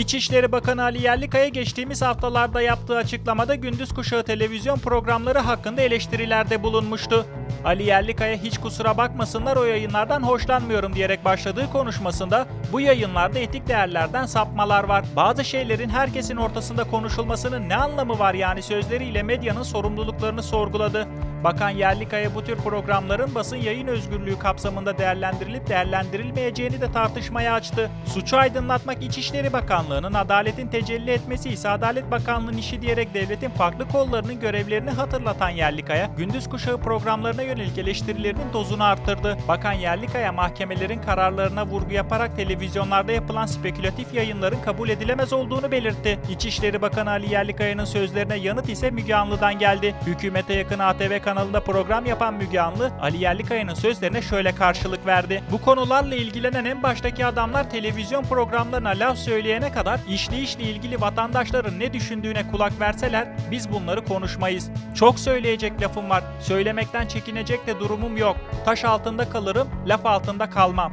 İçişleri Bakanı Ali Yerlikaya geçtiğimiz haftalarda yaptığı açıklamada gündüz kuşağı televizyon programları hakkında eleştirilerde bulunmuştu. Ali Yerlikaya hiç kusura bakmasınlar o yayınlardan hoşlanmıyorum diyerek başladığı konuşmasında bu yayınlarda etik değerlerden sapmalar var. Bazı şeylerin herkesin ortasında konuşulmasının ne anlamı var yani sözleriyle medyanın sorumluluklarını sorguladı. Bakan Yerlikaya bu tür programların basın yayın özgürlüğü kapsamında değerlendirilip değerlendirilmeyeceğini de tartışmaya açtı. Suçu aydınlatmak İçişleri Bakanlığı'nın, adaletin tecelli etmesi ise Adalet Bakanlığı'nın işi diyerek devletin farklı kollarının görevlerini hatırlatan Yerlikaya, gündüz kuşağı programlarına yönelik eleştirilerinin dozunu arttırdı. Bakan Yerlikaya mahkemelerin kararlarına vurgu yaparak televizyonlarda yapılan spekülatif yayınların kabul edilemez olduğunu belirtti. İçişleri Bakanı Ali Yerlikaya'nın sözlerine yanıt ise Müge Anlı'dan geldi. Hükümete yakın ATV kanalında program yapan Müge Anlı, Ali Yerlikaya'nın sözlerine şöyle karşılık verdi. Bu konularla ilgilenen en baştaki adamlar televizyon programlarına laf söyleyene kadar işleyişle ilgili vatandaşların ne düşündüğüne kulak verseler biz bunları konuşmayız. Çok söyleyecek lafım var. Söylemekten çekinecek de durumum yok. Taş altında kalırım, laf altında kalmam.